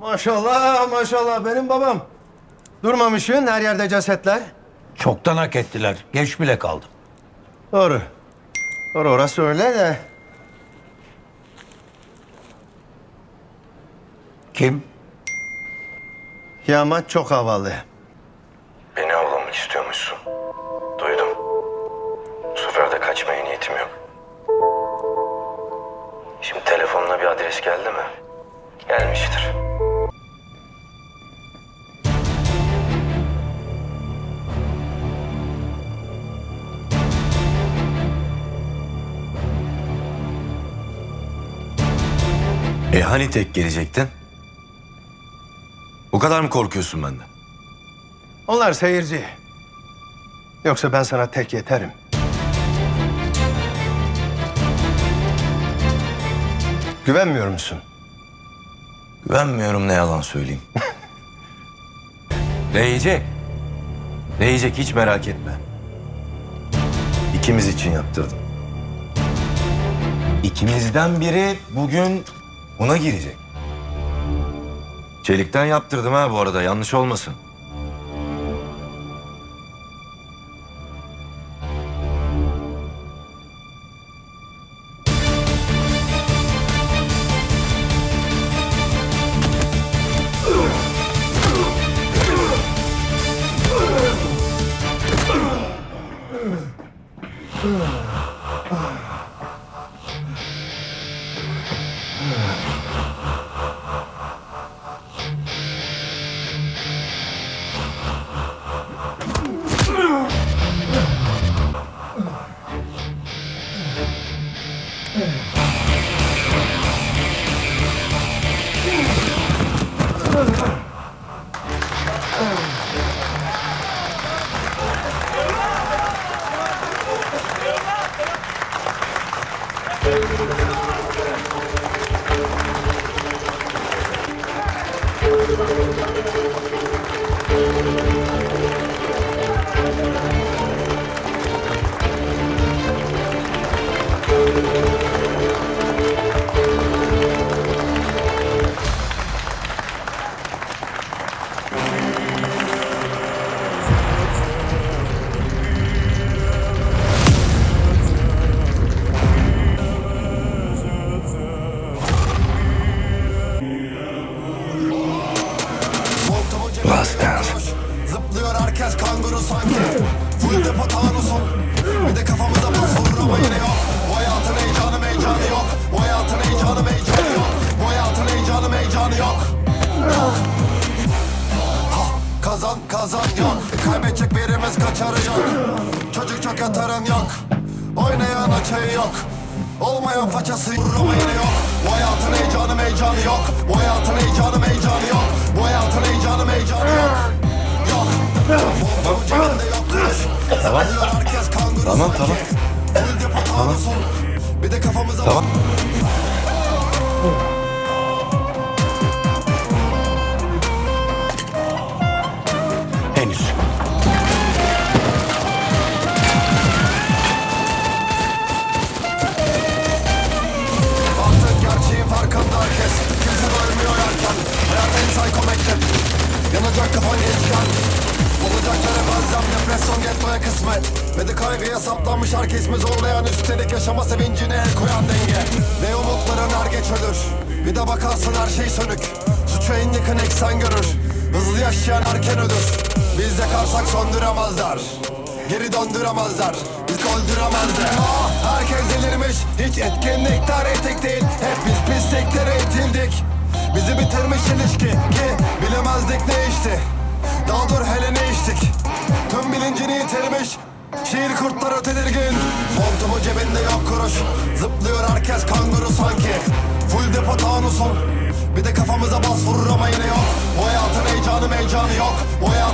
Maşallah maşallah benim babam. Durmamışsın her yerde cesetler. Çoktan hak ettiler. Geç bile kaldım. Doğru. Doğru orası öyle de. Kim? Yamaç çok havalı. Beni avlamak istiyormuşsun. Duydum. Bu sefer de kaçmaya niyetim yok. Şimdi telefonuna bir adres geldi mi? Gelmiştir. E hani tek gelecektin? Bu kadar mı korkuyorsun benden? Onlar seyirci. Yoksa ben sana tek yeterim. Güvenmiyor musun? Güvenmiyorum ne yalan söyleyeyim. Değecek. Değecek hiç merak etme. İkimiz için yaptırdım. İkimizden biri bugün buna girecek. Çelikten yaptırdım ha bu arada yanlış olmasın. Last Yeah. Zıplıyor herkes kanguru sanki. Full depo tanusun Bir de kafamıza bas vurur ama yine yok. Bu hayatın heyecanı meycanı yok. Bu hayatın heyecanı meycanı yok. Bu hayatın heyecanı meycanı yok. Ha, Kazan kazan yok. Kaybedecek birimiz kaçarı yok. Çocuk çok yatarın yok. Oynayan açığı yok. Olmayan façası vurur ama yine yok. Bu hayatın heyecanı meycanı yok. Bu hayatın heyecanı Tamam. Tamam, tamam. Tanusun Bir de kafamıza Tamam. Artık gerçeğin farkında herkes Kimse doymuyor erken Hayat en mektep Yanacak kafan geçken Olacakları bazen depresyon gettoya kısmet. Ve de kaygıya saplanmış herkes mi zorlayan Üstelik yaşama sevincine el koyan denge. Ve umutların er geç ölür. Bir de bakarsın her şey sönük. Suçu en yakın eksen görür. Hızlı yaşayan erken ölür. Biz yakarsak söndüremezler Geri döndüremezler. Biz öldüremezler. Ah, Herkes delirmiş. Hiç etkinlikler etik değil. Hep biz pisliklere itildik. Bizi bitirmiş ilişki Ki bilemezdik ne işti Daha dur hele ne içtik Yitirmiş Şiir kurtları tedirgin Montumu cebinde yok kuruş Zıplıyor herkes kanguru sanki. Full depo tanusun Bir de kafamıza bas vurur ama yine yok. Bu hayatın heyecanı meycanı yok. Bu hayatın